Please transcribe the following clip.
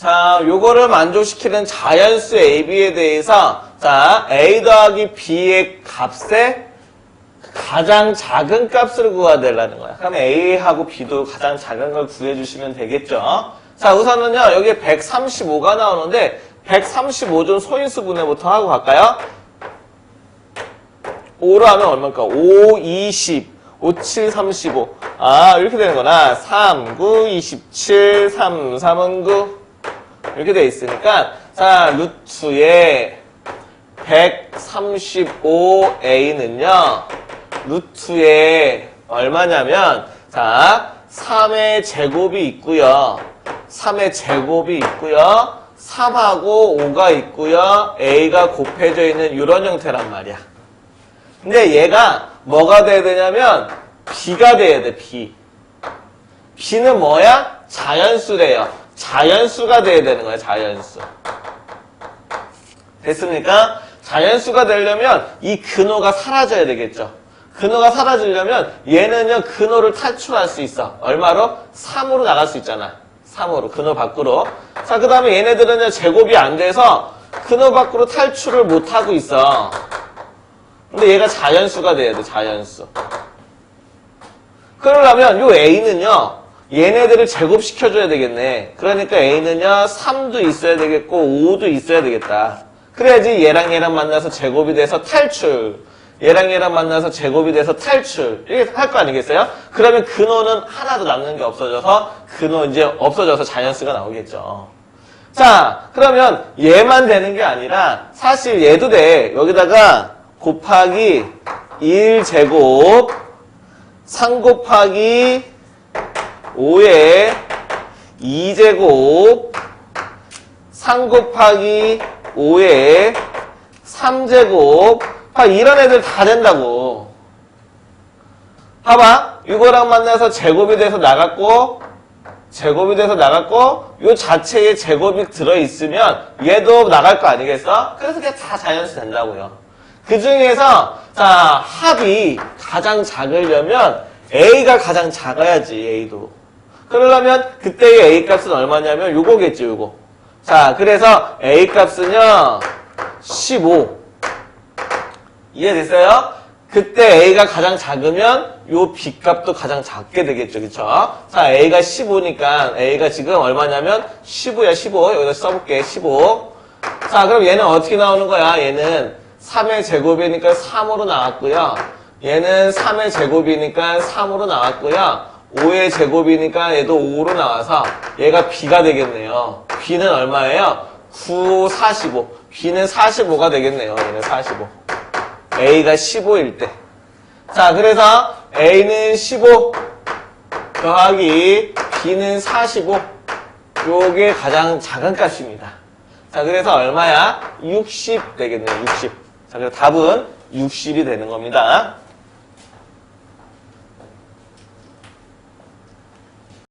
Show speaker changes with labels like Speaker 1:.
Speaker 1: 자, 요거를 만족시키는 자연수 AB에 대해서 자, A 더하기 B의 값에 가장 작은 값을 구해야 되라는 거야. 그럼 A하고 B도 가장 작은 걸 구해주시면 되겠죠. 자, 우선은요, 여기 135가 나오는데, 135좀 소인수 분해부터 하고 갈까요? 5로 하면 얼마일까? 5, 20, 5, 7, 35. 아, 이렇게 되는 거나. 3, 9, 27, 3, 3은 9. 이렇게 돼 있으니까, 자, 루트에 135a는요, 루트에 얼마냐면, 자, 3의 제곱이 있고요. 3의 제곱이 있고요. 3하고 5가 있고요. a가 곱해져 있는 이런 형태란 말이야. 근데 얘가 뭐가 돼야 되냐면 b가 돼야 돼, b. b는 뭐야? 자연수래요. 자연수가 돼야 되는 거야, 자연수. 됐습니까? 자연수가 되려면 이 근호가 사라져야 되겠죠. 근호가 사라지려면 얘는요, 근호를 탈출할 수 있어. 얼마로? 3으로 나갈 수 있잖아. 3으로, 근호 밖으로. 자, 그 다음에 얘네들은요, 제곱이 안 돼서 근호 밖으로 탈출을 못하고 있어. 근데 얘가 자연수가 돼야 돼, 자연수. 그러려면 요 A는요, 얘네들을 제곱시켜줘야 되겠네. 그러니까 A는요, 3도 있어야 되겠고, 5도 있어야 되겠다. 그래야지 얘랑 얘랑 만나서 제곱이 돼서 탈출. 얘랑 얘랑 만나서 제곱이 돼서 탈출. 이렇게 할 거 아니겠어요? 그러면 근호는 하나도 남는 게 없어져서, 근호 이제 없어져서 자연수가 나오겠죠. 자, 그러면 얘만 되는 게 아니라 사실 얘도 돼. 여기다가 곱하기 1제곱 3 곱하기 5에 2제곱 3 곱하기 5에 3제곱 봐 이런 애들 다 된다고 봐봐 이거랑 만나서 제곱이 돼서 나갔고 제곱이 돼서 나갔고 요 자체에 제곱이 들어있으면 얘도 나갈 거 아니겠어? 그래서 그게 다 자연수 된다고요. 그 중에서 자 합이 가장 작으려면 A가 가장 작아야지 A도. 그러려면 그때의 A 값은 얼마냐면 요거겠지 요거. 자 그래서 A 값은요 15 이해됐어요? 그때 A가 가장 작으면 요 B 값도 가장 작게 되겠죠. 그쵸? 자, A가 15니까 A가 지금 얼마냐면 15야, 15. 여기다 써볼게. 15. 자, 그럼 얘는 어떻게 나오는 거야? 얘는 3의 제곱이니까 3으로 나왔고요. 얘는 3의 제곱이니까 3으로 나왔고요. 5의 제곱이니까 얘도 5로 나와서 얘가 B가 되겠네요. B는 얼마예요? 9, 45. B는 45가 되겠네요. 얘는 45. A가 15일 때. 자, 그래서 A는 15 더하기 B는 45. 요게 가장 작은 값입니다. 자, 그래서 얼마야? 60 되겠네요, 60. 자, 그래서 답은 60이 되는 겁니다.